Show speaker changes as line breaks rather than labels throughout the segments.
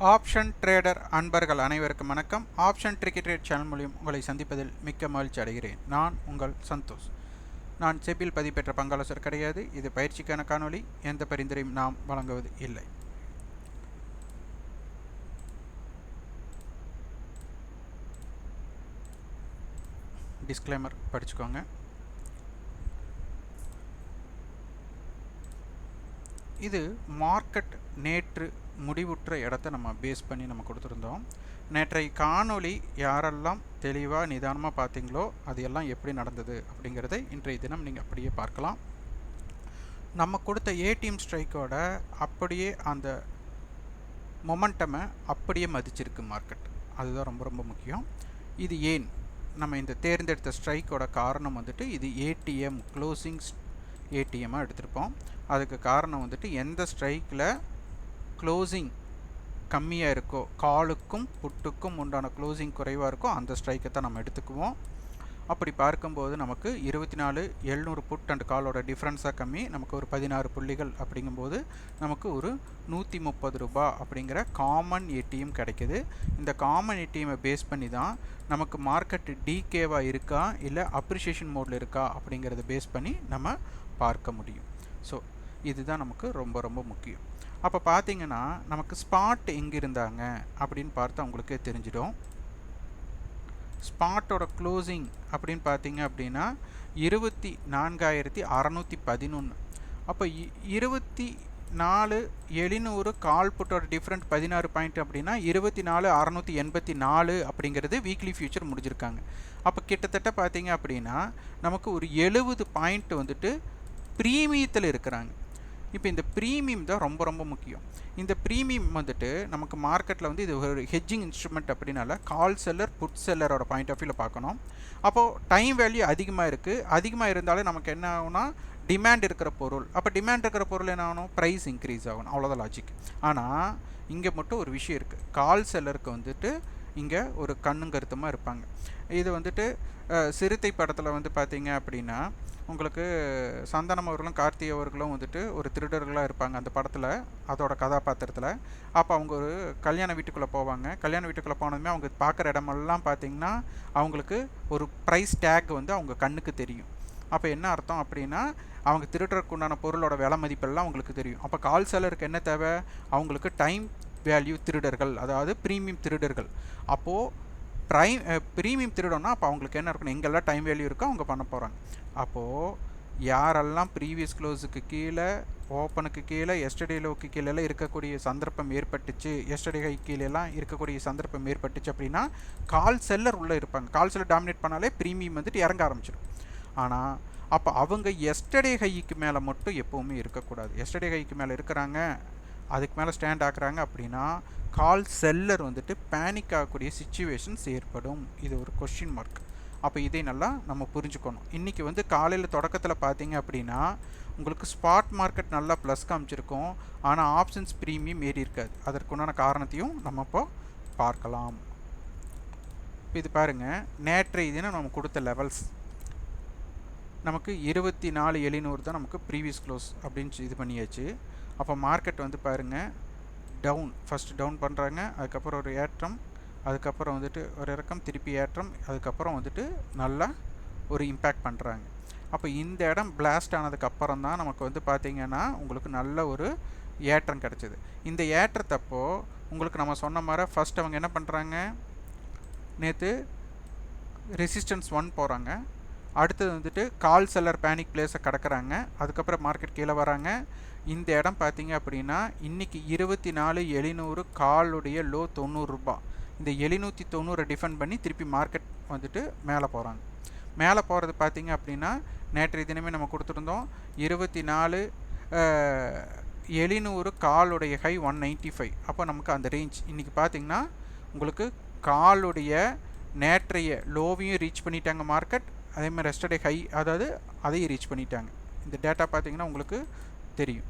Option trader அன்பர்கள் அனைவருக்கும் வணக்கம். ஆப்ஷன் ட்ரிக்கெட் ட்ரேட் சேனல் மூலியம் உங்களை சந்திப்பதில் மிக்க மகிழ்ச்சி அடைகிறேன். நான் உங்கள் சந்தோஷ். நான் செபில் பதிப்பெற்ற பங்காளசர் கிடையாது. இது பயிற்சிக்கான காணொளி. எந்த பரிந்துரையும் நாம் வழங்குவது இல்லை. டிஸ்க்ளைமர் படிச்சுக்கோங்க. இது மார்க்கெட் நேற்று முடிவுற்ற இடத்த நம்ம பேஸ் பண்ணி நம்ம கொடுத்துருந்தோம். நேற்றை காணொளி யாரெல்லாம் தெளிவாக நிதானமாக பார்த்தீங்களோ அது எல்லாம் எப்படி நடந்தது அப்படிங்கிறதை இன்றைய தினம் நீங்கள் அப்படியே பார்க்கலாம். நம்ம கொடுத்த ஏடிஎம் ஸ்ட்ரைக்கோட அப்படியே அந்த மொமெண்டமை அப்படியே மதிச்சிருக்கு மார்க்கெட் அதுதான் ரொம்ப ரொம்ப முக்கியம். இது ஏன்? நம்ம இந்த தேர்ந்தெடுத்த ஸ்ட்ரைக்கோட காரணம் வந்துட்டு இது ஏடிஎம் க்ளோசிங் ஏடிஎம்மாக எடுத்திருப்போம். அதுக்கு காரணம் வந்துட்டு எந்த ஸ்ட்ரைக்கில் க்ளோசிங் கம்மியாக இருக்கோ காலுக்கும் புட்டுக்கும் உண்டான க்ளோசிங் குறைவாக இருக்கோ அந்த ஸ்ட்ரைக்கை தான் நம்ம எடுத்துக்குவோம். அப்படி பார்க்கும்போது நமக்கு இருபத்தி நாலு எழுநூறு புட் அண்ட் காலோட டிஃப்ரென்ஸாக கம்மி. நமக்கு ஒரு பதினாறு புள்ளிகள் அப்படிங்கும்போது நமக்கு ஒரு நூற்றி முப்பது ரூபா அப்படிங்கிற காமன் ஏடிஎம் கிடைக்குது. இந்த காமன் ஏடிஎம்மை பேஸ் பண்ணி தான் நமக்கு மார்க்கெட் டிகேவாக இருக்கா இல்லை அப்ரிஷியேஷன் மோடில் இருக்கா அப்படிங்கிறத பேஸ் பண்ணி நம்ம பார்க்க முடியும். ஸோ இதுதான் நமக்கு ரொம்ப ரொம்ப முக்கியம். அப்போ பார்த்தீங்கன்னா நமக்கு ஸ்பாட் எங்கே இருந்தாங்க அப்படின்னு பார்த்தா உங்களுக்கே தெரிஞ்சிடும். ஸ்பாட்டோட க்ளோசிங் அப்படின்னு பார்த்தீங்க அப்படின்னா இருபத்தி நான்காயிரத்தி அறநூற்றி பதினொன்று அப்போ இருபத்தி நாலு எழுநூறு கால் புட்டோட டிஃப்ரெண்ட் பதினாறு பாயிண்ட் அப்படின்னா இருபத்தி நாலு அறநூற்றி எண்பத்தி நாலு அப்படிங்கிறது வீக்லி ஃபியூச்சர் முடிஞ்சிருக்காங்க. அப்போ கிட்டத்தட்ட பார்த்தீங்க அப்படின்னா நமக்கு ஒரு எழுபது பாயிண்ட் வந்துட்டு ப்ரீமியத்தில் இருக்கிறாங்க. இப்போ இந்த ப்ரீமியம் தான் ரொம்ப ரொம்ப முக்கியம். இந்த ப்ரீமியம் வந்துட்டு நமக்கு மார்க்கெட்டில் வந்து இது ஒரு ஹெஜ்ஜிங் இன்ஸ்ட்ருமெண்ட் அப்படின்னால கால் செல்லர் புட் செல்லரோட பாயிண்ட் ஆஃப் வியூவில் பார்க்கணும். அப்போது டைம் வேல்யூ அதிகமாக இருக்குது அதிகமாக இருந்தாலும் நமக்கு என்ன ஆகும்னா டிமாண்ட் இருக்கிற பொருள். அப்போ டிமாண்ட் இருக்கிற பொருள் என்ன ஆகணும்? ப்ரைஸ் இன்க்ரீஸ் ஆகணும். அவ்வளோதான் லாஜிக் ஆனால் இங்கே மட்டும் ஒரு விஷயம் இருக்குது கால் செல்லருக்கு வந்துட்டு இங்கே ஒரு கண்ணும் கருத்துமாக இருப்பாங்க. இது வந்துட்டு சிறுத்தை படத்தில் வந்து பார்த்தீங்க அப்படின்னா உங்களுக்கு சந்தனம் அவர்களும் கார்த்தி அவர்களும் வந்துட்டு ஒரு திருடர்களாக இருப்பாங்க அந்த படத்தில் அதோட கதாபாத்திரத்தில். அப்போ அவங்க ஒரு கல்யாண வீட்டுக்குள்ளே போவாங்க. கல்யாண வீட்டுக்குள்ளே போனதுமே அவங்க பார்க்குற இடமெல்லாம் பார்த்தீங்கன்னா அவங்களுக்கு ஒரு ப்ரைஸ் டேக் வந்து அவங்க கண்ணுக்கு தெரியும். அப்போ என்ன அர்த்தம் அப்படின்னா அவங்க திருடுறதுக்கு உண்டான பொருளோட விலை மதிப்பெல்லாம் அவங்களுக்கு தெரியும். அப்போ கால் செலருக்கு என்ன தேவை? அவங்களுக்கு டைம் வேல்யூ திருடர்கள் அதாவது ப்ரீமியம் திருடர்கள். அப்போது ப்ரைம் ப்ரீமியம் திருடோம்னா அப்போ அவங்களுக்கு என்ன இருக்கணும்? எங்கெல்லாம் டைம் வேல்யூ இருக்கோ அவங்க பண்ண போகிறாங்க அப்போது யாரெல்லாம் ப்ரீவியஸ் க்ளோஸுக்கு கீழே ஓப்பனுக்கு கீழே எஸ்டடி லோக்கு கீழெல்லாம் இருக்கக்கூடிய சந்தர்ப்பம் ஏற்பட்டுச்சு எஸ்டடி ஹை கீழெல்லாம் இருக்கக்கூடிய சந்தர்ப்பம் ஏற்பட்டுச்சு அப்படின்னா கால் செல்லர் உள்ளே இருப்பாங்க. கால் செல்லர் டாமினேட் பண்ணாலே ப்ரீமியம் வந்துட்டு இறங்க ஆரம்பிச்சிடும். ஆனால் அப்போ அவங்க எஸ்டடே ஹைக்கு மேலே மட்டும் எப்போவுமே இருக்கக்கூடாது. எஸ்டடே ஹைக்கு மேலே இருக்கிறாங்க அதுக்கு மேலே ஸ்டாண்ட் ஆக்குறாங்க அப்படின்னா கால் செல்லர் வந்துட்டு பேனிக் ஆகக்கூடிய சுச்சுவேஷன்ஸ் ஏற்படும். இது ஒரு கொஷின் மார்க் அப்போ இதை நல்லா நம்ம புரிஞ்சுக்கணும். இன்றைக்கி வந்து காலையில் தொடக்கத்தில் பார்த்தீங்க அப்படின்னா உங்களுக்கு ஸ்பாட் மார்க்கெட் நல்லா ப்ளஸ் காமிச்சிருக்கும். ஆனால் ஆப்ஷன்ஸ் ப்ரீமியம் ஏறி இருக்காது. அதற்குண்டான காரணத்தையும் நம்ம இப்போ பார்க்கலாம். இப்போ இது பாருங்கள் நேற்றைய தினம் நம்ம கொடுத்த லெவல்ஸ் நமக்கு இருபத்தி நாலு எழுநூறு தான் நமக்கு ப்ரீவியஸ் க்ளோஸ் அப்படின்னு இது பண்ணியாச்சு. அப்போ மார்க்கெட் வந்து பாருங்கள் டவுன் ஃபஸ்ட்டு டவுன் பண்ணுறாங்க அதுக்கப்புறம் ஒரு ஏற்றம் அதுக்கப்புறம் வந்துட்டு ஒரு இறக்கம் திருப்பி ஏற்றம் அதுக்கப்புறம் வந்துட்டு நல்லா ஒரு இம்பேக்ட் பண்ணுறாங்க அப்போ இந்த இடம் பிளாஸ்ட் ஆனதுக்கப்புறம் தான் நமக்கு வந்து பார்த்திங்கன்னா உங்களுக்கு நல்ல ஒரு ஏற்றம் கிடச்சிது. இந்த ஏற்றத்தப்போ உங்களுக்கு நம்ம சொன்ன மாதிரி ஃபஸ்ட் அவங்க என்ன பண்ணுறாங்க நேற்று ரெசிஸ்டன்ஸ் ஒன் போகிறாங்க அடுத்தது வந்துட்டு கால் செல்லர் பேனிக் பிளேஸை கடக்கிறாங்க. அதுக்கப்புறம் மார்க்கெட் கீழே வராங்க. இந்த இடம் பார்த்தீங்க அப்படின்னா இன்றைக்கி இருபத்தி நாலு எழுநூறு காலுடைய லோ தொண்ணூறுரூபா இந்த எழுநூற்றி தொண்ணூறை டிஃபெண்ட் பண்ணி திருப்பி மார்க்கெட் வந்துட்டு மேலே போகிறாங்க மேலே போகிறது பார்த்தீங்க அப்படின்னா நேற்றைய தினமே நம்ம கொடுத்துருந்தோம் இருபத்தி நாலு எழுநூறு காலுடைய ஹை ஒன் நைன்ட்டி ஃபைவ் அப்போ நமக்கு அந்த ரேஞ்ச் இன்றைக்கி பார்த்தீங்கன்னா உங்களுக்கு காலுடைய நேற்றைய லோவையும் ரீச் பண்ணிட்டாங்க மார்க்கெட் அதே மாதிரி ரெஸ்டடே ஹை அதாவது அதையும் ரீச் பண்ணிட்டாங்க. இந்த டேட்டா பார்த்தீங்கன்னா உங்களுக்கு தெரியும்.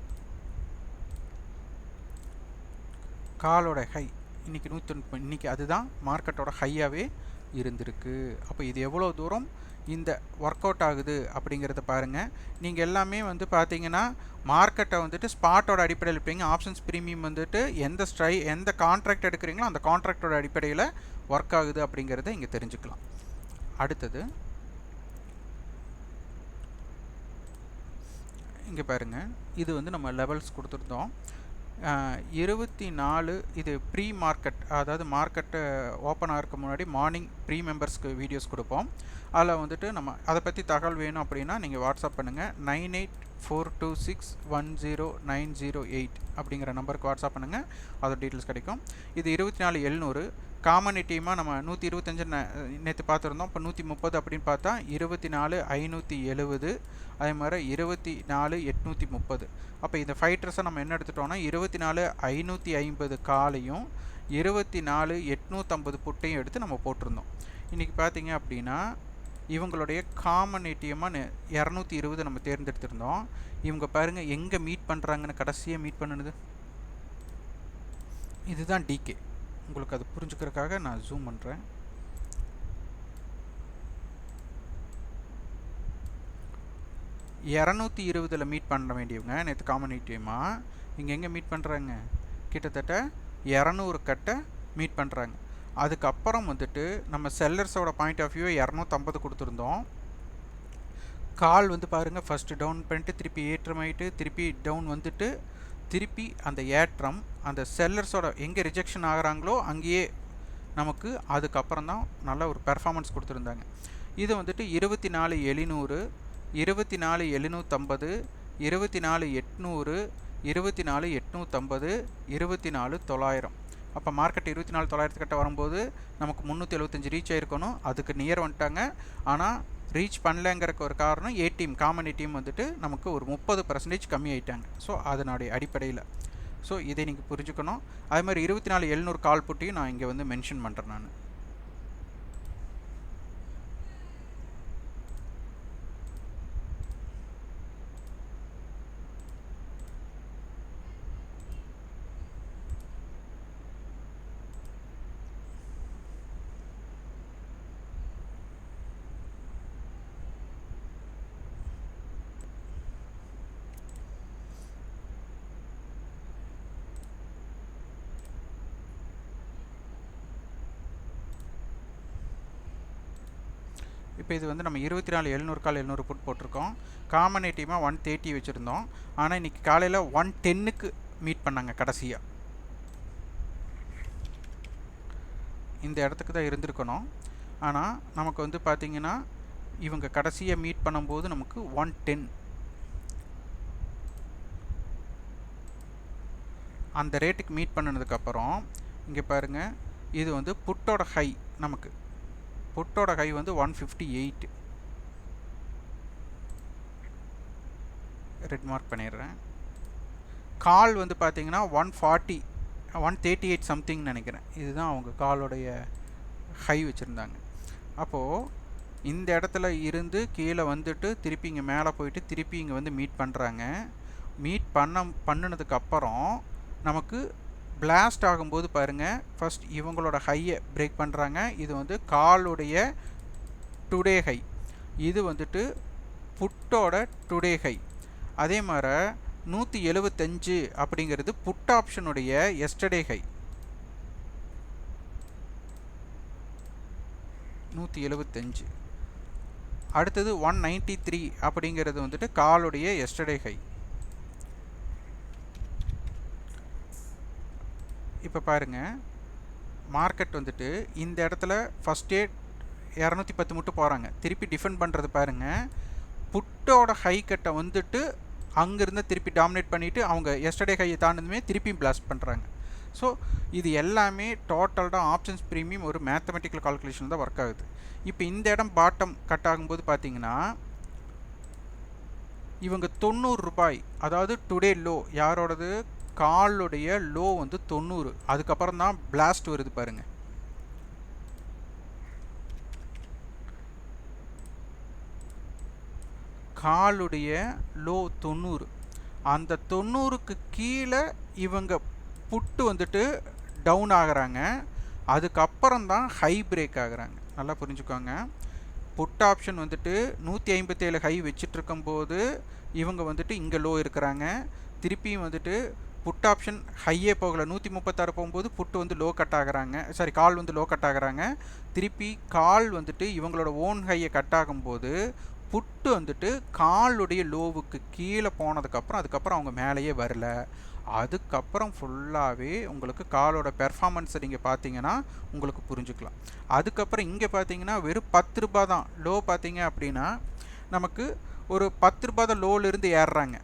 காலோட ஹை இன்றைக்கி நூற்றி இன்றைக்கி அதுதான் மார்க்கெட்டோட ஹையாகவே இருந்திருக்கு. அப்போ இது எவ்வளோ தூரம் இந்த ஒர்க் அவுட் ஆகுது அப்படிங்கிறத பாருங்கள் நீங்கள் எல்லாமே வந்து பார்த்தீங்கன்னா மார்க்கெட்டை வந்துட்டு ஸ்பாட்டோட அடிப்படையில் இருப்பீங்க. ஆப்ஷன்ஸ் ப்ரீமியம் வந்துட்டு எந்த ஸ்ட்ரை எந்த கான்ட்ராக்ட் எடுக்கிறீங்களோ அந்த கான்ட்ராக்டோட அடிப்படையில் ஒர்க் ஆகுது அப்படிங்கிறத இங்கே தெரிஞ்சுக்கலாம். அடுத்தது இங்கே பாருங்கள் இது வந்து நம்ம லெவல்ஸ் கொடுத்துருந்தோம். இருபத்தி நாலு இது ப்ரீ மார்க்கெட் அதாவது மார்க்கெட்டு ஓப்பன் ஆகிறதுக்கு முன்னாடி மார்னிங் ப்ரீ மெம்பர்ஸ்க்கு வீடியோஸ் கொடுப்போம். அதில் வந்துட்டு நம்ம அதை பற்றி தகவல் வேணும் அப்படின்னா நீங்கள் வாட்ஸ்அப் பண்ணுங்கள் nine eight four two six one zero nine zero eight அப்படிங்கிற நம்பருக்கு வாட்ஸ்அப் பண்ணுங்கள் அதோட டீட்டெயில்ஸ் கிடைக்கும். இது இருபத்தி நாலு எழுநூறு. காமன் டீமாக நம்ம நூற்றி இருபத்தஞ்சு நேற்று பார்த்துருந்தோம். இப்போ நூற்றி முப்பது அப்படின்னு பார்த்தா இருபத்தி நாலு ஐநூற்றி எழுபது அதே மாதிரி இருபத்தி நாலு எட்நூற்றி முப்பது அப்போ இந்த ஃபைட்டர்ஸை நம்ம என்ன எடுத்துட்டோம்னா இருபத்தி நாலு ஐநூற்றி ஐம்பது காலையும் இருபத்தி நாலு எட்நூற்றம்பது புட்டையும் எடுத்து நம்ம போட்டிருந்தோம். இன்றைக்கி பார்த்தீங்க அப்படின்னா இவங்களுடைய காமன் ஏடிஎம்மாக இரநூத்தி இருபது நம்ம தேர்ந்தெடுத்திருந்தோம். இவங்க பாருங்கள் எங்கே மீட் பண்ணுறாங்கன்னு கடைசியாக மீட் பண்ணுனது? இதுதான் டிகே உங்களுக்கு அது புரிஞ்சுக்கிறதுக்காக நான் ஜூம் பண்ணுறேன் இரநூத்தி இருபதில் மீட் பண்ண வேண்டியவங்க நேற்று காமன் ஏடிஎம்மாக இங்கே எங்கே மீட் பண்ணுறாங்க கிட்டத்தட்ட இரநூறு கட்டை மீட் பண்ணுறாங்க அதுக்கப்புறம் வந்துட்டு நம்ம செல்லர்ஸோட பாயிண்ட் ஆஃப் வியூ இரநூத்தம்பது கொடுத்துருந்தோம். கால் வந்து பாருங்கள் ஃபஸ்ட்டு டவுன் பண்ணிட்டு திருப்பி ஏற்றமாயிட்டு திருப்பி டவுன் வந்துட்டு திருப்பி அந்த ஏற்றம் அந்த செல்லர்ஸோட எங்கே ரிஜெக்ஷன் ஆகிறாங்களோ அங்கேயே நமக்கு அதுக்கப்புறம் தான் நல்ல ஒரு பெர்ஃபார்மன்ஸ் கொடுத்துருந்தாங்க. இது வந்துட்டு இருபத்தி நாலு எழுநூறு இருபத்தி நாலு எழுநூற்றம்பது இருபத்தி நாலு எட்நூறு இருபத்தி நாலு எட்நூற்றம்பது இருபத்தி நாலு தொள்ளாயிரம். அப்போ மார்க்கெட் இருபத்தி நாலு தொள்ளாயிரத்து கிட்ட வரும்போது நமக்கு முந்நூற்றி எழுபத்தஞ்சு ரீச் ஆகிருக்கணும் அதுக்கு நியர் வந்துட்டாங்க. ஆனால் ரீச் பண்ணலங்கிறக்கு ஒரு காரணம் ஏடிஎம் காமன் ஏடிஎம் வந்துட்டு நமக்கு ஒரு முப்பது பர்சன்டேஜ் கம்மி ஆகிட்டாங்க ஸோ அதனுடைய அடிப்படையில். ஸோ இதை நீங்கள் புரிஞ்சுக்கணும். அதே மாதிரி இருபத்தி நாலு எழுநூறு கால் புட்டியும் நான் இங்கே வந்து மென்ஷன் பண்ணுறேன் நான். இப்போ இது வந்து நம்ம இருபத்தி நாலு எழுநூறு கால் எழுநூறு புட் போட்டிருக்கோம். காமன் ஏடிஎம்மாக ஒன் தேர்ட்டி வச்சுருந்தோம். ஆனால் இன்றைக்கி காலையில் ஒன் டென்னுக்கு மீட் பண்ணாங்க கடைசியாக இந்த இடத்துக்கு தான் இருந்திருக்கணும். ஆனால் நமக்கு வந்து பார்த்திங்கன்னா இவங்க கடைசியாக மீட் பண்ணும்போது நமக்கு ஒன் டென் அந்த ரேட்டுக்கு மீட் பண்ணினதுக்கப்புறம் இங்கே பாருங்கள் இது வந்து புட்டோட ஹை நமக்கு. புட்டோட ஹை வந்து one fifty eight red mark பண்ணிடுறேன். கால் வந்து பார்த்தீங்கன்னா one forty one thirty eight something நினைக்கிறேன். இதுதான் அவங்க காலோடைய ஹை வச்சுருந்தாங்க. அப்போது இந்த இடத்துல இருந்து கீழே வந்துட்டு திருப்பி இங்கே மேலே போயிட்டு திருப்பி இங்கே வந்து மீட் பண்ணுறாங்க மீட் பண்ண பண்ணினதுக்கப்புறம் நமக்கு பிளாஸ்ட் ஆகும்போது பாருங்கள் ஃபஸ்ட் இவங்களோட ஹையை பிரேக் பண்ணுறாங்க இது வந்து காலுடைய டுடே ஹை இது வந்துட்டு புட்டோட டுடே ஹை அதே மாதிரி நூற்றி எழுபத்தஞ்சு அப்படிங்கிறது புட் ஆப்ஷனுடைய எஸ்டர்டே ஹை நூற்றி எழுபத்தஞ்சு அடுத்தது ஒன் நைன்ட்டி த்ரீ அப்படிங்கிறது வந்துட்டு காலுடைய எஸ்டர்டே ஹை இப்போ பாருங்கள் மார்க்கெட் வந்துட்டு இந்த இடத்துல ஃபஸ்ட்டே இரநூத்தி பத்து மட்டும் போகிறாங்க திருப்பி டிஃபெண்ட் பண்ணுறது பாருங்கள் புட்டோட ஹை கட்டை வந்துட்டு அங்கேருந்து திருப்பி டாமினேட் பண்ணிவிட்டு அவங்க எஸ்டர்டே ஹையை தாண்டதுமே திருப்பியும் பிளாஸ்ட் பண்ணுறாங்க ஸோ இது எல்லாமே டோட்டல்டாக ஆப்ஷன்ஸ் ப்ரீமியம் ஒரு மேத்தமெட்டிக்கல் கால்குலேஷன் தான் ஒர்க் ஆகுது. இப்போ இந்த இடம் பாட்டம் கட் ஆகும்போது பார்த்தீங்கன்னா இவங்க தொண்ணூறு ரூபாய் அதாவது டுடே லோ யாரோடது? காலுடைய லோ வந்து தொண்ணூறு. அதுக்கப்புறம் தான் பிளாஸ்ட் வருது பாருங்க. காலுடைய லோ தொண்ணூறு. அந்த தொண்ணூறுக்கு கீழே இவங்க புட்டு வந்துட்டு டவுன் ஆகிறாங்க. அதுக்கப்புறம் தான் ஹை பிரேக் ஆகிறாங்க. நல்லா புரிஞ்சுக்கோங்க. புட் ஆப்ஷன் வந்துட்டு நூற்றி ஐம்பத்தேழு ஹை வச்சிட்டுருக்கும்போது இவங்க வந்துட்டு இங்கே லோ இருக்கிறாங்க. திருப்பியும் வந்துட்டு புட் ஆப்ஷன் ஹையே போகலை. நூற்றி முப்பத்தாறு போகும்போது புட்டு வந்து லோ கட் ஆகிறாங்க. சாரி கால் வந்து லோ கட் ஆகிறாங்க. திருப்பி கால் வந்துட்டு இவங்களோட ஓன் ஹையை கட் ஆகும்போது புட்டு வந்துட்டு காலுடைய லோவுக்கு கீழே போனதுக்கப்புறம் அதுக்கப்புறம் அவங்க மேலேயே வரல. அதுக்கப்புறம் ஃபுல்லாகவே உங்களுக்கு காலோட பெர்ஃபார்மன்ஸை நீங்கள் பார்த்தீங்கன்னா உங்களுக்கு புரிஞ்சுக்கலாம். அதுக்கப்புறம் இங்கே பார்த்தீங்கன்னா வெறும் பத்து ரூபா தான். லோ பார்த்தீங்க அப்படின்னா நமக்கு ஒரு பத்து ரூபா தான் லோலேருந்து ஏறுறாங்க.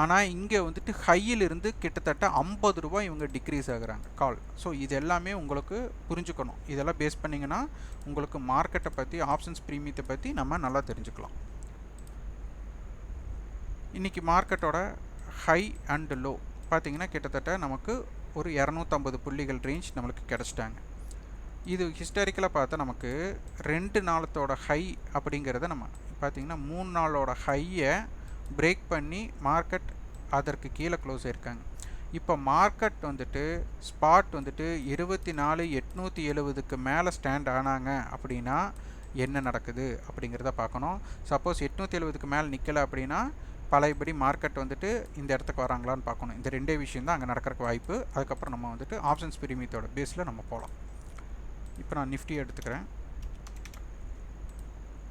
ஆனால் இங்கே வந்துட்டு ஹையிலிருந்து கிட்டத்தட்ட ஐம்பது ரூபா இவங்க டிக்ரீஸ் ஆகுறாங்க கால் ஸோ இது எல்லாமே உங்களுக்கு புரிஞ்சுக்கணும். இதெல்லாம் பேஸ் பண்ணிங்கன்னா உங்களுக்கு மார்க்கெட்டை பற்றி ஆப்ஷன்ஸ் ப்ரீமியத்தை பற்றி நம்ம நல்லா தெரிஞ்சுக்கலாம். இன்றைக்கி மார்க்கெட்டோட ஹை அண்ட் லோ பார்த்திங்கன்னா கிட்டத்தட்ட நமக்கு ஒரு இரநூத்தம்பது புள்ளிகள் ரேஞ்ச் நம்மளுக்கு கிடச்சிட்டாங்க. இது ஹிஸ்டாரிக்கலாக பார்த்தா நமக்கு ரெண்டு நாளத்தோட ஹை அப்படிங்கிறத நம்ம பார்த்திங்கன்னா மூணு நாளோட ஹையை பிரேக் பண்ணி மார்க்கெட் அதற்கு கீழே க்ளோஸ் ஆயிருக்காங்க. இப்போ மார்க்கெட் வந்துட்டு ஸ்பாட் வந்துட்டு இருபத்தி நாலு எட்நூற்றி எழுபதுக்கு மேலே ஸ்டாண்ட் ஆனாங்க அப்படின்னா என்ன நடக்குது அப்படிங்கிறத பார்க்கணும். சப்போஸ் எட்நூற்றி எழுபதுக்கு மேலே நிற்கலை அப்படின்னா பழையபடி மார்க்கெட் வந்துட்டு இந்த இடத்துக்கு வராங்களான்னு பார்க்கணும். இந்த ரெண்டே விஷயம் தான் அங்கே நடக்கிறக்கு வாய்ப்பு. அதுக்கப்புறம் நம்ம வந்துட்டு ஆப்ஷன்ஸ் பிரிமியத்தோட பேஸில் நம்ம போகலாம். இப்போ நான் நிஃப்டி எடுத்துக்கிறேன்.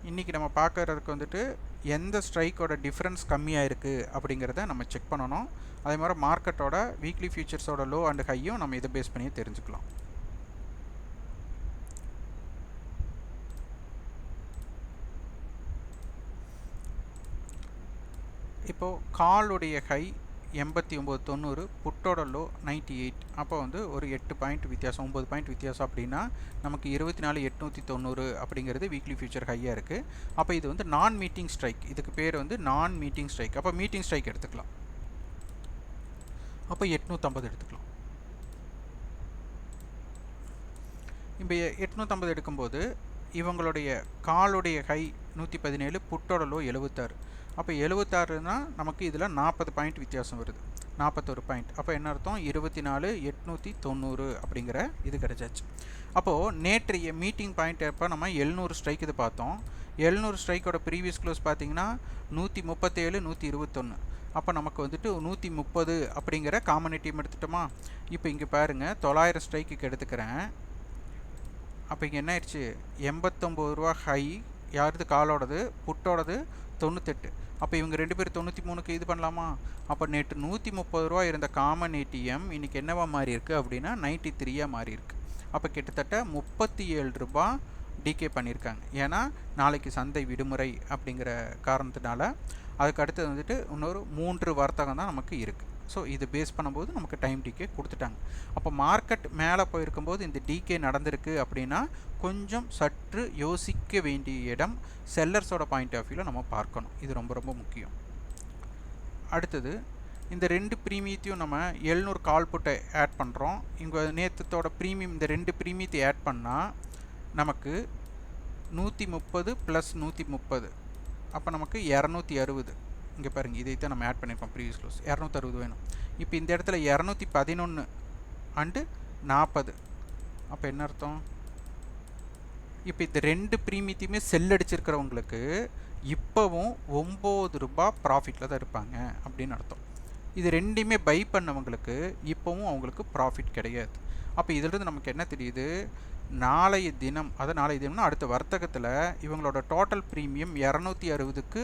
இன்றைக்கி நம்ம பார்க்குறதுக்கு வந்துட்டு எந்த ஸ்ட்ரைக்கோட டிஃப்ரென்ஸ் கம்மியாக இருக்குது அப்படிங்கிறத நம்ம செக் பண்ணணும். அதே மாதிரி மார்க்கெட்டோட வீக்லி ஃபியூச்சர்ஸோட லோ அண்ட் ஹையும் நம்ம இதை பேஸ் பண்ணி தெரிஞ்சுக்கலாம். இப்போது காலுடைய ஹை எண்பத்தி ஒம்பது தொண்ணூறு புட்டோட லோ நைன்ட்டி எயிட் அப்போ வந்து ஒரு எட்டு பாயிண்ட் வித்தியாசம் ஒம்பது பாயிண்ட் வித்தியாசம் அப்படின்னா நமக்கு இருபத்தி நாலு எட்நூற்றி தொண்ணூறு அப்படிங்கிறது வீக்லி ஃபியூச்சர் ஹையாக இருக்குது அப்போ இது வந்து நான் மீட்டிங் ஸ்ட்ரைக் இதுக்கு பேர் வந்து நான் மீட்டிங் ஸ்ட்ரைக் அப்போ மீட்டிங் ஸ்ட்ரைக் எடுத்துக்கலாம். அப்போ எட்நூற்றம்பது எடுத்துக்கலாம். இப்போ எட்நூற்றம்பது எடுக்கும்போது இவங்களுடைய காலுடைய ஹை நூற்றி பதினேழு புட்டோட லோ எழுபத்தாறு அப்போ எழுபத்தாறுனா நமக்கு இதில் நாற்பது பாயிண்ட் வித்தியாசம் வருது. நாற்பத்தொரு பாயிண்ட் அப்போ என்ன அர்த்தம்? இருபத்தி நாலு எட்நூற்றி தொண்ணூறு அப்படிங்கிற இது கிடச்சாச்சு. அப்போது நேற்றைய மீட்டிங் பாயிண்ட் எப்போ நம்ம எழுநூறு ஸ்ட்ரைக் இது பார்த்தோம். எழுநூறு ஸ்ட்ரைக்கோட ப்ரீவியஸ் க்ளோஸ் பார்த்தீங்கன்னா நூற்றி முப்பத்தேழு நூற்றி இருபத்தொன்று அப்போ நமக்கு வந்துட்டு நூற்றி முப்பது அப்படிங்கிற காமன் டீம் எடுத்துட்டோமா? இப்போ இங்கே பாருங்கள் தொள்ளாயிரம் ஸ்ட்ரைக்குக்கு எடுத்துக்கிறேன். அப்போ இங்கே என்ன ஆயிடுச்சு? எண்பத்தொம்போது ரூபா ஹை யாருது? காலோடது? புட்டோடது? தொண்ணூத்தெட்டு. அப்போ இவங்க ரெண்டு பேரும் தொண்ணூற்றி மூணுக்கு இது பண்ணலாமா? அப்போ நேற்று நூற்றி முப்பது ரூபா இருந்த காமன் ஏடிஎம் இன்றைக்கி என்னவா மாறி இருக்குது அப்படின்னா நைன்ட்டி த்ரீயாக மாறி இருக்கு. அப்போ கிட்டத்தட்ட முப்பத்தி ஏழு ரூபா டிகே பண்ணியிருக்காங்க ஏன்னா நாளைக்கு சந்தை விடுமுறை அப்படிங்கிற காரணத்தினால அதுக்கு அடுத்தது வந்துட்டு இன்னொரு மூன்று வர்த்தகம் தான் நமக்கு இருக்குது ஸோ இது பேஸ் பண்ணும்போது நமக்கு டைம் டிகே கொடுத்துட்டாங்க. அப்போ மார்க்கெட் மேலே போயிருக்கும்போது இந்த டிகே நடந்திருக்கு அப்படின்னா கொஞ்சம் சற்று யோசிக்க வேண்டிய இடம் செல்லர்ஸோட பாயிண்ட் ஆஃப் வியூவில் நம்ம பார்க்கணும். இது ரொம்ப ரொம்ப முக்கியம். அடுத்தது இந்த ரெண்டு ப்ரீமியத்தையும் நம்ம எழுநூறு கால் புட்டை ஆட் பண்ணுறோம் இங்கே நேற்றத்தோட ப்ரீமியம் இந்த ரெண்டு ப்ரீமியத்தை ஆட் பண்ணால் நமக்கு நூற்றி முப்பது ப்ளஸ் நூற்றி முப்பது. அப்போ நமக்கு இரநூத்தி அறுபது. இங்கே பாருங்கள் இதை தான் நம்ம ஆட் பண்ணியிருக்கோம் ப்ரீவியஸ் க்ளோஸ் இரநூத்தறுபது வேணும். இப்போ இந்த இடத்துல இரநூத்தி பதினொன்று அண்டு நாற்பது அப்போ என்ன அர்த்தம்? இப்போ இந்த ரெண்டு ப்ரீமியத்தையுமே செல் அடிச்சிருக்கிறவங்களுக்கு இப்போவும் ஒம்பது ரூபா ப்ராஃபிட்டில் தான் இருப்பாங்க அப்படின்னு அர்த்தம். இது ரெண்டையுமே பை பண்ணவங்களுக்கு இப்போவும் அவங்களுக்கு ப்ராஃபிட் கிடையாது. அப்போ இதிலிருந்து நமக்கு என்ன தெரியுது? நாளைய தினம் அதாவது நாளைய தினம்னா அடுத்த வர்த்தகத்தில் இவங்களோட டோட்டல் ப்ரீமியம் இரநூத்தி அறுபதுக்கு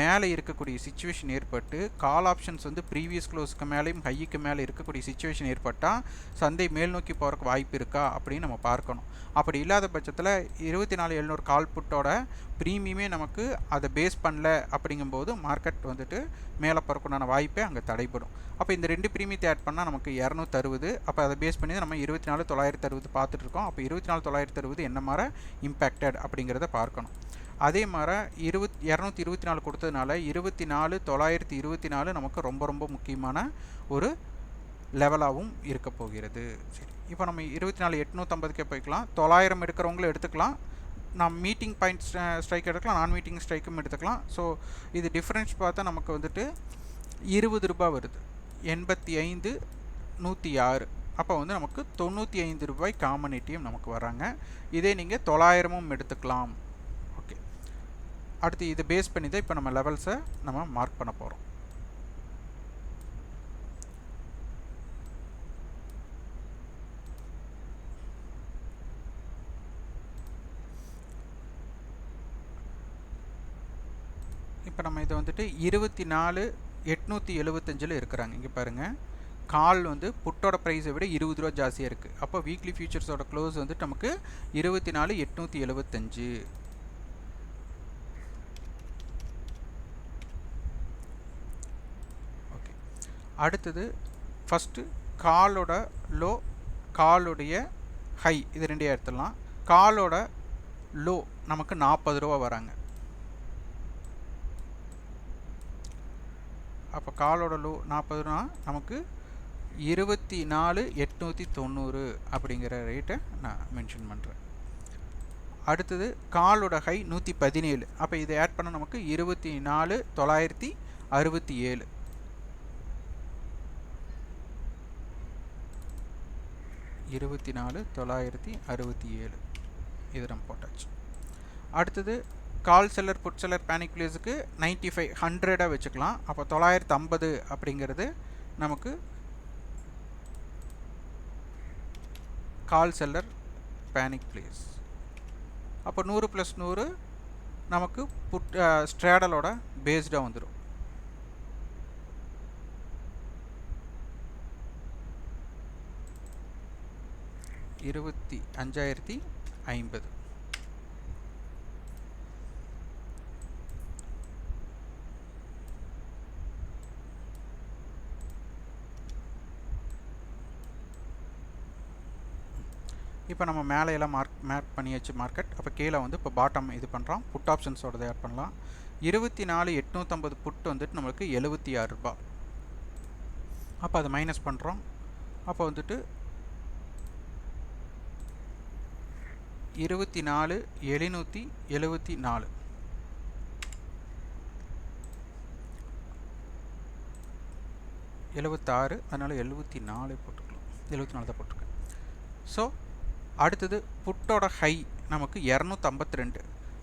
மேலே இருக்கக்கூடிய சுச்சுவேஷன் ஏற்பட்டு கால் ஆப்ஷன்ஸ் வந்து ப்ரீவியஸ் க்ளோஸ்க்கு மேலேயும் ஹைக்கு மேலே இருக்கக்கூடிய சுச்சுவேஷன் ஏற்பட்டால் சந்தை மேல் நோக்கி போகிறக்கு வாய்ப்பு இருக்கா அப்படின்னு நம்ம பார்க்கணும். அப்படி இல்லாத பட்சத்தில் இருபத்தி நாலு எழுநூறு கால் புட்டோட ப்ரீமியமே நமக்கு அதை பேஸ் பண்ணல அப்படிங்கும்போது மார்க்கெட் வந்துட்டு மேலே போகிறக்குண்டான வாய்ப்பே அங்கே தடைபடும். அப்போ இந்த ரெண்டு ப்ரீமியத்தை ஆட் பண்ணால் நமக்கு இரநூத்தறுபது அப்போ அதை பேஸ் பண்ணி நம்ம இருபத்தி நாலு தொள்ளாயிரத்து அறுபது பார்த்துட்ருக்கோம் அப்போ இருபத்தி நாலு தொள்ளாயிரத்து அறுபது என்ன மாதிரி இம்பேக்டட் அப்படிங்கிறத பார்க்கணும். அதே மாதிரி இருபத் இரநூத்தி இருபத்தி நாலு கொடுத்ததுனால இருபத்தி நாலு தொள்ளாயிரத்தி இருபத்தி நாலு நமக்கு ரொம்ப ரொம்ப முக்கியமான ஒரு லெவலாகவும் இருக்க போகிறது. சரி இப்போ நம்ம இருபத்தி நாலு எட்நூற்றம்பதுக்கே போய்க்கலாம். தொள்ளாயிரம் எடுக்கிறவங்களும் எடுத்துக்கலாம். நான் மீட்டிங் பாயிண்ட் ஸ்ட்ரைக் எடுக்கலாம் நான் மீட்டிங் ஸ்ட்ரைக்கும் எடுத்துக்கலாம். ஸோ இது டிஃப்ரென்ஸ் பார்த்தா நமக்கு வந்துட்டு இருபது ரூபாய் வருது. எண்பத்தி ஐந்து நூற்றி ஆறு. அப்போ வந்து நமக்கு தொண்ணூற்றி ஐந்து ரூபாய் காமன் ஏடிஎம் நமக்கு வராங்க. இதே நீங்கள் தொள்ளாயிரமும் எடுத்துக்கலாம். அடுத்து இதை பேஸ் பண்ணி தான் இப்போ நம்ம லெவல்ஸை நம்ம மார்க் பண்ண போகிறோம் இப்போ நம்ம இதை வந்துட்டு இருபத்தி நாலு எட்நூற்றி எழுபத்தஞ்சில் இருக்கிறாங்க. இங்கே பாருங்கள் கால் வந்து புட்டோட ப்ரைஸை விட இருபது ரூபா ஜாஸ்தியாக இருக்குது அப்போ வீக்லி ஃபியூச்சர்ஸோட க்ளோஸ் வந்துட்டு நமக்கு இருபத்தி நாலு எட்நூற்றி எழுபத்தஞ்சு அடுத்தது ஃபஸ்ட்டு காலோட லோ காலுடைய ஹை இது ரெண்டையும் எடுத்துடலாம். காலோட லோ நமக்கு நாற்பது ரூபா வராங்க. அப்போ காலோட லோ நாற்பது ரூபா நமக்கு இருபத்தி நாலு எட்நூற்றி தொண்ணூறு அப்படிங்கிற ரேட்டை நான் மென்ஷன் பண்ணுறேன் அடுத்தது காலோட ஹை நூற்றி பதினேழு. அப்போ இதை ஆட் பண்ண நமக்கு இருபத்தி நாலு தொள்ளாயிரத்தி அறுபத்தி ஏழு. இருபத்தி நாலு தொள்ளாயிரத்தி அறுபத்தி ஏழு. இது நம்ம போட்டாச்சு. அடுத்தது call seller put seller panic பிளேஸுக்கு ninety five ஹண்ட்ரடாக வச்சுக்கலாம். அப்போ தொள்ளாயிரத்து ஐம்பது அப்படிங்கிறது நமக்கு கால் செல்லர் பேனிக் பிளேஸ் அப்போ நூறு ப்ளஸ் நூறு நமக்கு புட் ஸ்ட்ரேடலோட பேஸ்டாக வந்துடும் இருபத்தி அஞ்சாயிரத்தி ஐம்பது. இப்போ நம்ம மேலே எல்லாம் மார்க் மேர்க் பண்ணியாச்சு மார்க்கெட் அப்போ கீழே வந்து இப்போ பாட்டம் இது பண்ணுறோம் புட் ஆப்ஷன்ஸோட ஆட் பண்ணலாம். இருபத்தி நாலு எட்நூற்றம்பது புட் வந்துட்டு நம்மளுக்கு எழுபத்தி ஆறு ரூபா அப்போ அதை மைனஸ் பண்ணுறோம் அப்போ வந்துட்டு இருபத்தி நாலு எழுநூற்றி எழுபத்தி நாலு. எழுபத்தாறு அதனால் எழுபத்தி நாலு போட்டுக்கலாம். எழுபத்தி நாலு தான் போட்டிருக்கேன். ஸோ அடுத்தது புட்டோட ஹை நமக்கு இரநூத்தம்பத்தி ரெண்டு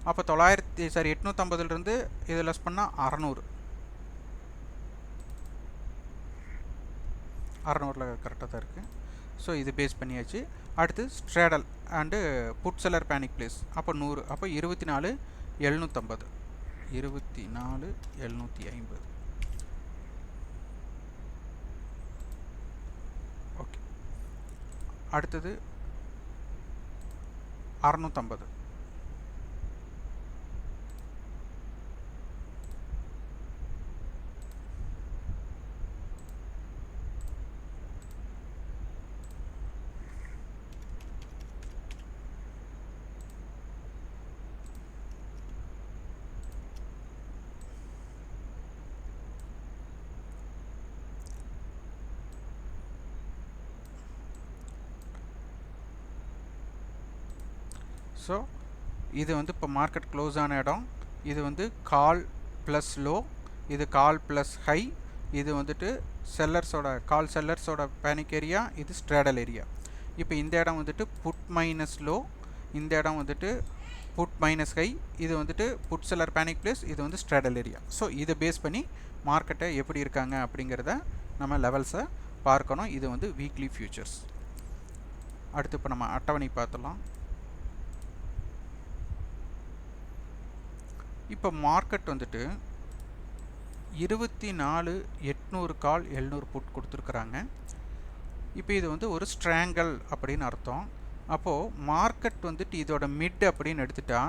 அப்போ தொள்ளாயிரத்தி சாரி எட்நூற்றம்பதுலேருந்து இது லெஸ் பண்ணால் அறநூறு. அறநூறில் கரெக்டாக தான் இருக்குது ஸோ இது பேஸ் பண்ணியாச்சு. அடுத்து straddle and put seller panic place அப்போ நூறு அப்போ இருபத்தி நாலு எழுநூற்றம்பது இருபத்தி நாலு எழுநூற்றி ஐம்பது. ஓகே அடுத்தது அறநூற்றம்பது ஸோ இது வந்து இப்போ மார்க்கெட் க்ளோஸ் ஆன இடம். இது வந்து கால் ப்ளஸ் லோ இது கால் ப்ளஸ் ஹை இது வந்துட்டு செல்லர்ஸோட கால் செல்லர்ஸோட பேனிக் ஏரியா இது ஸ்ட்ரேடல் ஏரியா இப்போ இந்த இடம் வந்துட்டு புட் மைனஸ் லோ இந்த இடம் வந்துட்டு புட் மைனஸ் ஹை இது வந்துட்டு புட் செல்லர் பேனிக் பிளேஸ் இது வந்து ஸ்ட்ரேடல் ஏரியா ஸோ இதை பேஸ் பண்ணி மார்க்கெட்டை எப்படி இருக்காங்க அப்படிங்கிறத நம்ம லெவல்ஸை பார்க்கணும். இது வந்து வீக்லி ஃபியூச்சர்ஸ் அடுத்து இப்போ நம்ம அட்டவணை பார்த்துலாம் இப்போ மார்க்கெட் வந்துட்டு இருபத்தி நாலு எட்நூறு கால் எழுநூறு புட் கொடுத்துருக்குறாங்க. இப்போ இது வந்து ஒரு ஸ்ட்ராங்கல் அப்படின்னு அர்த்தம். அப்போது மார்க்கெட் வந்துட்டு இதோட மிட் அப்படின்னு எடுத்துட்டா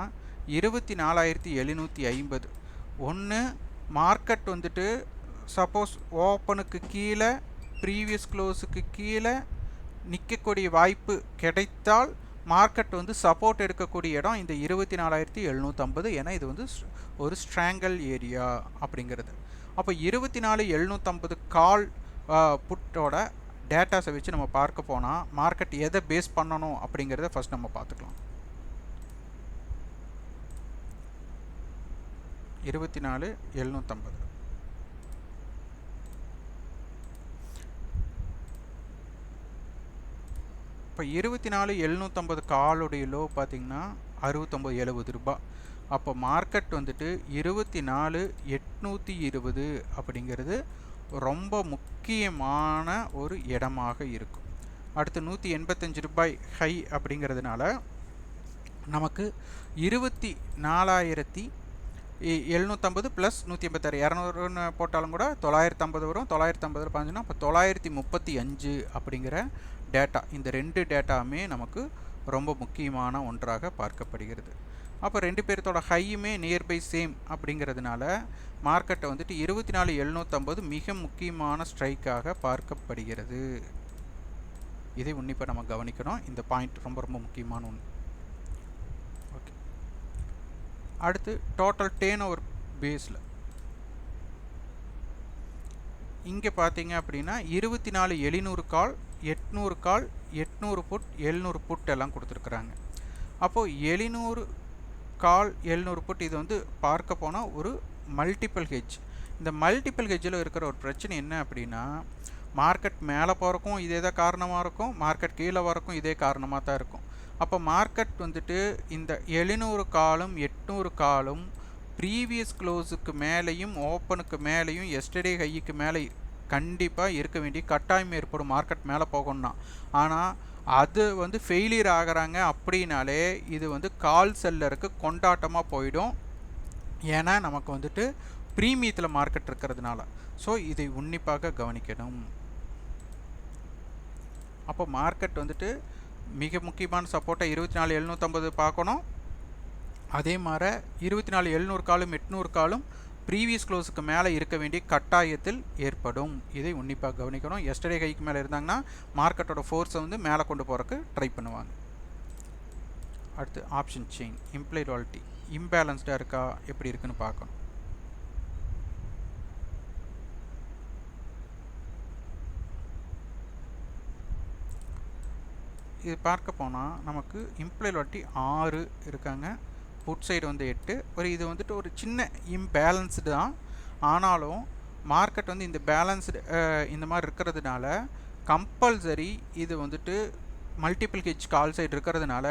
இருபத்தி நாலாயிரத்தி எழுநூற்றி ஐம்பது. ஒன்று மார்க்கெட் வந்துட்டு சப்போஸ் ஓப்பனுக்கு கீழே ப்ரீவியஸ் க்ளோஸுக்கு கீழே நிற்கக்கூடிய வாய்ப்பு கிடைத்தால் மார்க்கெட் வந்து சப்போர்ட் எடுக்கக்கூடிய இடம் இந்த இருபத்தி நாலாயிரத்தி எழுநூற்றம்பது ஏன்னா இது வந்து ஒரு ஸ்ட்ராங்கல் ஏரியா அப்படிங்கிறது. அப்போ இருபத்தி நாலு எழுநூற்றம்பது கால் புட்டோட டேட்டாஸை வச்சு நம்ம பார்க்க போனால் மார்க்கெட் எதை பேஸ் பண்ணணும் அப்படிங்கிறத ஃபஸ்ட் நம்ம பார்த்துக்கலாம். இருபத்தி நாலு எழுநூற்றம்பது இப்போ இருபத்தி நாலு எழுநூற்றம்பது காலுடைய லோ பார்த்தீங்கன்னா அறுபத்தொம்பது எழுபது ரூபா. அப்போ மார்க்கெட் வந்துட்டு இருபத்தி நாலு எட்நூற்றி இருபது அப்படிங்கிறது ரொம்ப முக்கியமான ஒரு இடமாக இருக்கும். அடுத்து நூற்றி எண்பத்தஞ்சு ரூபாய் ஹை அப்படிங்கிறதுனால நமக்கு இருபத்தி நாலாயிரத்தி எழுநூற்றம்பது ப்ளஸ் நூற்றி எண்பத்தாறு இரநூறுன்னு போட்டாலும் கூட தொள்ளாயிரத்தி ஐம்பது வரும். தொள்ளாயிரத்தி ஐம்பது பாஞ்சுன்னா அப்போ தொள்ளாயிரத்தி முப்பத்தி அஞ்சு அப்படிங்கிற டேட்டா இந்த ரெண்டு டேட்டாவுமே நமக்கு ரொம்ப முக்கியமான ஒன்றாக பார்க்கப்படுகிறது. அப்போ ரெண்டு பேர்த்தோட ஹையுமே நியர்பை சேம் அப்படிங்கிறதுனால மார்க்கெட்டை வந்துட்டு இருபத்தி நாலு எழுநூற்றம்பது மிக முக்கியமான ஸ்ட்ரைக்காக பார்க்கப்படுகிறது. இதை உன்னிப்பாக நம்ம கவனிக்கணும். இந்த பாயிண்ட் ரொம்ப ரொம்ப முக்கியமான ஒன்று ஓகே அடுத்து டோட்டல் டேன் ஓவர் பேஸில் இங்கே பார்த்தீங்க அப்படின்னா இருபத்தி நாலு எழுநூறு கால் எட்நூறு கால் எட்நூறு புட் எழுநூறு புட் எல்லாம் கொடுத்துருக்குறாங்க. அப்போது எழுநூறு கால் எழுநூறு புட் இது வந்து பார்க்க போனால் ஒரு மல்டிபிள் ஹெஜ் இந்த மல்டிபிள் ஹெஜ்ஜில் இருக்கிற ஒரு பிரச்சனை என்ன அப்படின்னா மார்க்கெட் மேலே போகிறக்கும் இதே தான் காரணமாக இருக்கும் மார்க்கெட் கீழே வரக்கும் இதே காரணமாக தான் இருக்கும். அப்போ மார்க்கெட் வந்துட்டு இந்த எழுநூறு காலும் எட்நூறு காலும் ப்ரீவியஸ் க்ளோஸுக்கு மேலேயும் ஓப்பனுக்கு மேலேயும் எஸ்டர்டே ஹைக்கு மேலே கண்டிப்பாக இருக்க வேண்டிய கட்டாயம் ஏற்படும். மார்க்கெட் மேலே போகணும்னா. ஆனால் அது வந்து ஃபெயிலியர் ஆகிறாங்க அப்படின்னாலே இது வந்து கால் செல்லருக்கு கொண்டாட்டமாக போயிடும். ஏன்னா நமக்கு வந்துட்டு ப்ரீமியத்தில் மார்க்கெட் இருக்கிறதுனால. ஸோ இதை உன்னிப்பாக கவனிக்கணும். அப்போ மார்க்கெட் வந்துட்டு மிக முக்கியமான சப்போர்ட்டை இருபத்தி நாலு எழுநூற்றம்பது பார்க்கணும். அதே மாதிரி இருபத்தி நாலு எழுநூறு காலும் எட்நூறு காலும் ப்ரீவியஸ் க்ளோஸுக்கு மேலே இருக்க வேண்டிய கட்டாயத்தில் ஏற்படும். இதை உன்னிப்பாக கவனிக்கணும். எஸ்டர்டே கைக்கு மேலே இருந்தாங்கன்னா மார்க்கெட்டோட ஃபோர்ஸை வந்து மேலே கொண்டு போகிறக்கு ட்ரை பண்ணுவாங்க. அடுத்து ஆப்ஷன் செயின் இம்ப்ளைட் வாலிட்டி இம்பேலன்ஸ்டாக இருக்கா? எப்படி இருக்குன்னு பார்க்கணும். இது பார்க்க போனால் நமக்கு இம்ப்ளாய் வாட்டி ஆறு இருக்காங்க. புட் சைடு வந்து எட்டு. ஒரு இது வந்துட்டு ஒரு சின்ன இம்பேலன்ஸ்டு தான். ஆனாலும் மார்க்கெட் வந்து இந்த பேலன்ஸ்டு இந்த மாதிரி இருக்கிறதுனால கம்பல்சரி இது வந்துட்டு மல்டிபிள் ஹெச் கால் சைடு இருக்கிறதுனால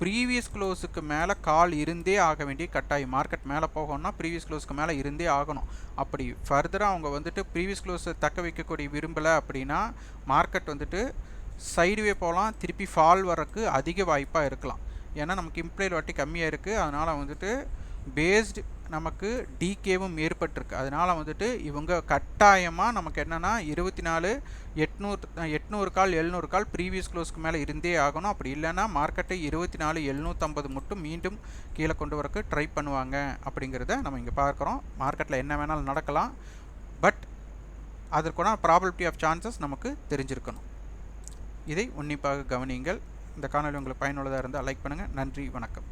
ப்ரீவியஸ் க்ளோஸுக்கு மேலே கால் இருந்தே ஆக வேண்டிய கட்டாயம். மார்க்கெட் மேலே போகணும்னா ப்ரீவியஸ் க்ளோஸ்க்கு மேலே இருந்தே ஆகணும். அப்படி ஃபர்தராக அவங்க வந்துட்டு ப்ரீவியஸ் க்ளோஸை தக்க வைக்கக்கூடிய விரும்பலை அப்படின்னா மார்க்கெட் வந்துட்டு சைடுவே போகலாம். திருப்பி ஃபால் வரக்கு அதிக வாய்ப்பாக இருக்கலாம். ஏன்னா நமக்கு இம்ப்ளைடு வாட்டி கம்மியாக இருக்குது அதனால் வந்துட்டு பேஸ்டு நமக்கு டிகேவும் ஏற்பட்டிருக்கு. அதனால் வந்துட்டு இவங்க கட்டாயமாக நமக்கு என்னென்னா இருபத்தி நாலு எட்நூறு எட்நூறு கால் எழுநூறு கால் ப்ரீவியஸ் க்ளோஸ்க்கு மேலே இருந்தே ஆகணும். அப்படி இல்லைன்னா மார்க்கெட்டை இருபத்தி நாலு எழுநூற்றம்பது மட்டும் மீண்டும் கீழே கொண்டு வரக்கு ட்ரை பண்ணுவாங்க அப்படிங்கிறத நம்ம இங்கே பார்க்குறோம். மார்க்கெட்டில் என்ன வேணாலும் நடக்கலாம். பட் அதற்கான ப்ராபபிலிட்டி ஆஃப் சான்சஸ் நமக்கு தெரிஞ்சிருக்கணும். இதை உன்னிப்பாக கவனியுங்கள். இந்த காணொலி உங்களுக்கு பயனுள்ளதாக இருந்தால் லைக் பண்ணுங்கள் நன்றி வணக்கம்.